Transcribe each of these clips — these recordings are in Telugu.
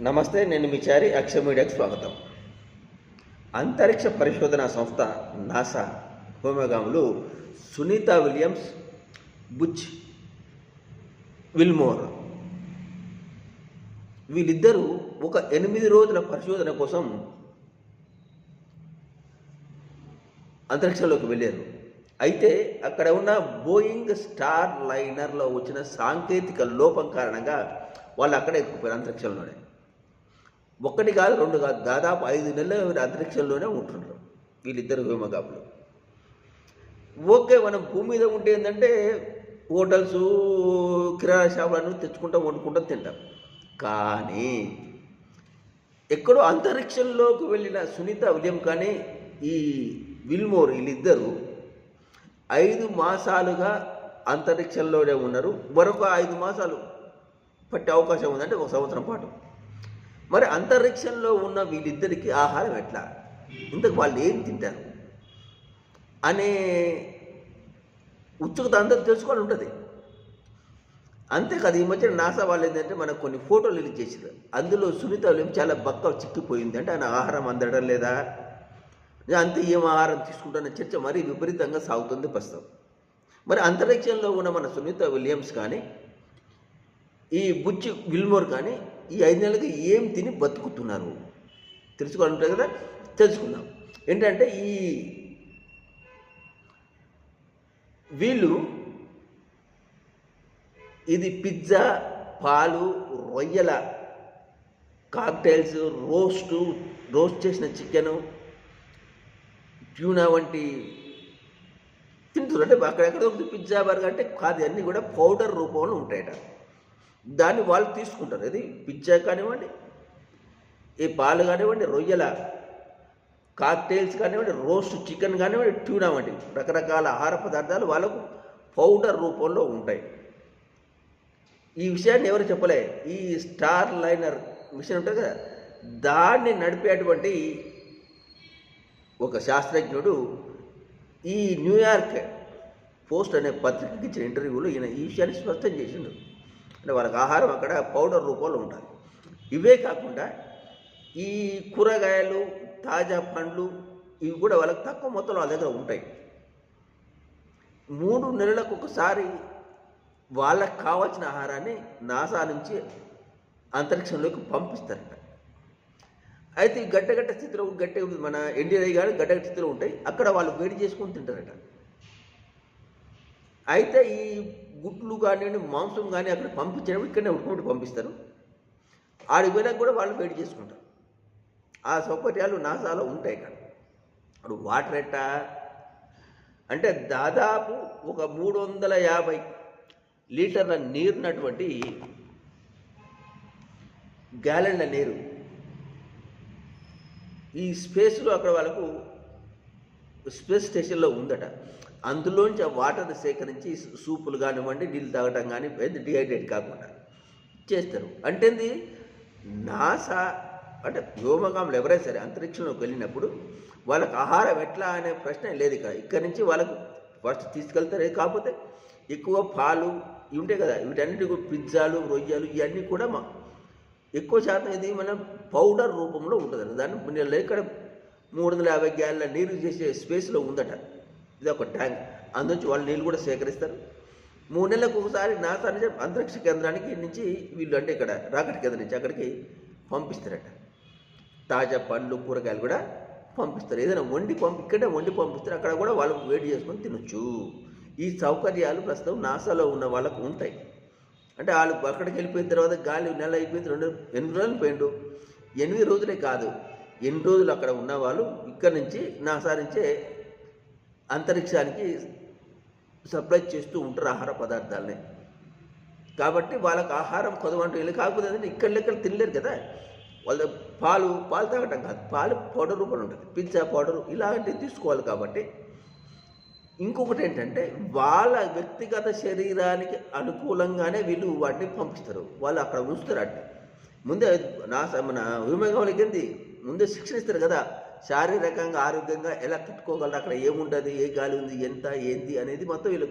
నమస్తే నేను మీ చారి అక్ష మీడియాకు స్వాగతం. అంతరిక్ష పరిశోధన సంస్థ నాసా హోమగాములు సునీత విలియమ్స్ బుచ్ విల్మోర్ వీళ్ళిద్దరూ ఒక ఎనిమిది రోజుల పరిశోధన కోసం అంతరిక్షంలోకి వెళ్ళారు. అయితే అక్కడ ఉన్న బోయింగ్ స్టార్ లైనర్లో వచ్చిన సాంకేతిక లోపం కారణంగా వాళ్ళు అక్కడే ఎక్కువ అంతరిక్షంలోనే. ఒక్కటి కాదు రెండు కాదు దాదాపు ఐదు నెలలు అంతరిక్షంలోనే ఉంటున్నారు వీళ్ళిద్దరు వ్యోమగాములు. ఓకే మనం భూమి మీద ఉంటే ఏంటంటే హోటల్స్ కిరాణా షాపులను తెచ్చుకుంటాం వండుకుంటాం తింటాం. కానీ ఎక్కడో అంతరిక్షంలోకి వెళ్ళిన సునీత విలియం కానీ ఈ విల్మోర్ వీళ్ళిద్దరూ ఐదు మాసాలుగా అంతరిక్షంలోనే ఉన్నారు. మరొక ఐదు మాసాలు పట్టే అవకాశం ఉందంటే ఒక సంవత్సరం పాటు. మరి అంతరిక్షంలో ఉన్న వీళ్ళిద్దరికి ఆహారం ఎట్లా? ఇంతకు వాళ్ళు ఏం తింటారు? అనే ఉత్సుకత అందరూ తెలుసుకొని ఉంటుంది. అంతేకాదు ఈ మధ్య నాసా వాళ్ళు ఏంటంటే మనకు కొన్ని ఫోటోలు రిలీజ్ చేశారు. అందులో సునీత విలియం చాలా బక్క చిక్కిపోయింది. అంటే ఆయన ఆహారం అందడం లేదా? అంత ఏం ఆహారం తీసుకుంటున్న చర్చ మరీ విపరీతంగా సాగుతుంది ప్రస్తుతం. మరి అంతరిక్షంలో ఉన్న మన సునీత విలియమ్స్ కానీ ఈ బుచ్చి విల్మోర్ కానీ ఈ ఐదు నెలలకి ఏం తిని బతుకుతున్నారు? తెలుసుకోవాలంటే కదా? తెలుసుకుందాం. ఏంటంటే ఈ వీళ్ళు ఇది పిజ్జా పాలు రొయ్యల కాక్టైల్స్ రోస్టు రోస్ట్ చేసిన చికెను ట్యూనా వంటి తింటున్నారు. అంటే అక్కడెక్కడ పిజ్జా బర్గర్ అంటే కాదు అన్నీ కూడా పౌడర్ రూపంలో ఉంటాయట. దాన్ని వాళ్ళు తీసుకుంటారు. అది పిజ్జా కానివ్వండి ఈ పాలు కానివ్వండి రొయ్యల కాక్టైల్స్ కానివ్వండి రోస్ట్ చికెన్ కానివ్వండి ట్యూనా వంటి రకరకాల ఆహార పదార్థాలు వాళ్ళకు పౌడర్ రూపంలో ఉంటాయి. ఈ విషయాన్ని ఎవరు చెప్పలే? ఈ స్టార్ లైనర్ మిషన్ ఉంటుంది కదా దాన్ని నడిపేటువంటి ఒక శాస్త్రజ్ఞుడు ఈ న్యూయార్క్ పోస్ట్ అనే పత్రికకి ఇచ్చిన ఇంటర్వ్యూలో ఈయన ఈ విషయాన్ని స్పష్టం చేసిండు. అంటే వాళ్ళకి ఆహారం అక్కడ పౌడర్ రూపంలో ఉండాలి. ఇవే కాకుండా ఈ కూరగాయలు తాజా పండ్లు ఇవి కూడా వాళ్ళకి తక్కువ మొత్తంలో వాళ్ళ దగ్గర ఉంటాయి. మూడు నెలలకు ఒకసారి వాళ్ళకి కావాల్సిన ఆహారాన్ని నాసా నుంచి అంతరిక్షంలోకి పంపిస్తారట. అయితే ఈ గడ్డగట్ట స్థితిలో గట్టి మన ఎన్డీఐ కానీ గడ్డగట్ట స్థితిలో ఉంటాయి. అక్కడ వాళ్ళు వేడి చేసుకొని తింటారట. అయితే ఈ గుడ్లు కానివ్వండి మాంసం కానీ అక్కడ పంపించడం ఇక్కడనే ఉడుకుంటూ పంపిస్తారు. ఆడికి పోయినా కూడా వాళ్ళు వేడి చేసుకుంటారు. ఆ సౌకర్యాలు నాసాలో ఉంటాయి ఇక్కడ. ఇప్పుడు వాటర్ ఎట్టా? అంటే దాదాపు ఒక మూడు వందల యాభై లీటర్ల నీరున్నటువంటి గ్యాలన్ల నీరు ఈ స్పేస్లో అక్కడ వాళ్ళకు స్పేస్ స్టేషన్లో ఉందట. అందులోంచి ఆ వాటర్ని సేకరించి సూపులు కానివ్వండి నీళ్ళు తాగటం కానీ డిహైడ్రేట్ కాకుండా చేస్తారు. అంటే ఏంది నాసా అంటే వ్యోమగాములు ఎవరైనా సరే అంతరిక్షంలోకి వెళ్ళినప్పుడు వాళ్ళకి ఆహారం ఎట్లా అనే ప్రశ్న లేదు ఇక్కడ ఇక్కడి నుంచి వాళ్ళకు ఫస్ట్ తీసుకెళ్తారే కాకపోతే ఎక్కువ పాలు ఇవి ఉంటాయి కదా వీటన్నిటి పిజ్జాలు రొయ్యలు ఇవన్నీ కూడా మా ఎక్కువ శాతం ఇది మన పౌడర్ రూపంలో ఉంటుంది దాన్ని ఇక్కడ మూడు వందల యాభై గ్యాల నీరు చేసే స్పేస్లో ఉందట. ఇది ఒక ట్యాంక్. అందుంచి వాళ్ళు నీళ్ళు కూడా సేకరిస్తారు. మూడు నెలలకు ఒకసారి నాసా నుంచి అంతరిక్ష కేంద్రానికి నుంచి వీళ్ళు అంటే ఇక్కడ రాకెట్ కేంద్రం నుంచి అక్కడికి పంపిస్తారట. తాజా పండ్లు కూరగాయలు కూడా పంపిస్తారు. ఏదైనా వండి పంపి ఇక్కడే వండి పంపిస్తారు. అక్కడ కూడా వాళ్ళు వేడి చేసుకొని తినొచ్చు. ఈ సౌకర్యాలు ప్రస్తుతం నాసాలో ఉన్న వాళ్ళకు ఉంటాయి. అంటే వాళ్ళు అక్కడికి వెళ్ళిపోయిన తర్వాత గాలి నెల అయిపోయింది రెండు ఎనిమిది రోజులు పోయిండు. ఎనిమిది రోజులే కాదు ఎన్ని రోజులు అక్కడ ఉన్న వాళ్ళు? ఇక్కడ నుంచి నాసా నుంచే అంతరిక్షానికి సప్లై చేస్తూ ఉంటారు ఆహార పదార్థాలని. కాబట్టి వాళ్ళకి ఆహారం కొదవంటూ వెళ్ళి కాకపోతే ఇక్కడ లెక్కలు తినలేరు కదా. వాళ్ళ పాలు పాలు తాగటం కాదు. పాలు పౌడర్ రూపంలో ఉంటుంది. పిజ్జా పౌడర్ ఇలాంటివి తీసుకోవాలి కాబట్టి. ఇంకొకటి ఏంటంటే వాళ్ళ వ్యక్తిగత శరీరానికి అనుకూలంగానే వీళ్ళు వాటిని పంపిస్తారు. వాళ్ళు అక్కడ ఉంచుతారు అంటే ముందే నా మన విమేగంలోకి ఏంది? ముందే శిక్షణ ఇస్తారు కదా. శారీరకంగా ఆరోగ్యంగా ఎలా కట్టుకోగలరు అక్కడ ఏముంటుంది? ఏ గాలి ఉంది? ఎంత? ఏంది? అనేది మొత్తం వీళ్ళు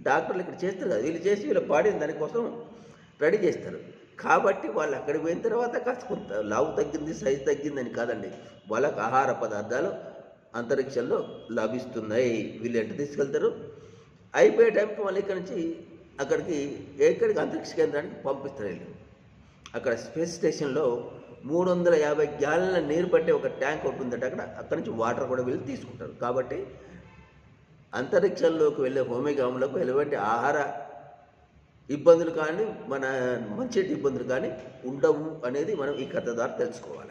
డాక్టర్లు ఇక్కడ చేస్తారు కదా. వీళ్ళు చేసి వీళ్ళ బాడీని దానికోసం రెడీ చేస్తారు. కాబట్టి వాళ్ళు అక్కడికి పోయిన తర్వాత కాస్త కొంత లావు తగ్గింది సైజు తగ్గిందని కాదండి. వాళ్ళకు ఆహార పదార్థాలు అంతరిక్షంలో లభిస్తున్నాయి. వీళ్ళు ఎట్ట తీసుకెళ్తారు? అయిపోయే టైంకి వాళ్ళు ఇక్కడ నుంచి అక్కడికి ఎక్కడికి అంతరిక్ష కేంద్రానికి పంపిస్తారు వీళ్ళు. అక్కడ స్పేస్ స్టేషన్లో మూడు వందల యాభై గ్యాలన్ల నీరు పట్టే ఒక ట్యాంక్ ఒకటి ఉందట అక్కడ. అక్కడి నుంచి వాటర్ కూడా వెళ్ళి తీసుకుంటారు. కాబట్టి అంతరిక్షంలోకి వెళ్ళే హోమిగాములకు ఎలాంటి ఆహార ఇబ్బందులు కానీ మన మంచి ఇబ్బందులు కానీ ఉండవు అనేది మనం ఈ కథ ద్వారా తెలుసుకోవాలి.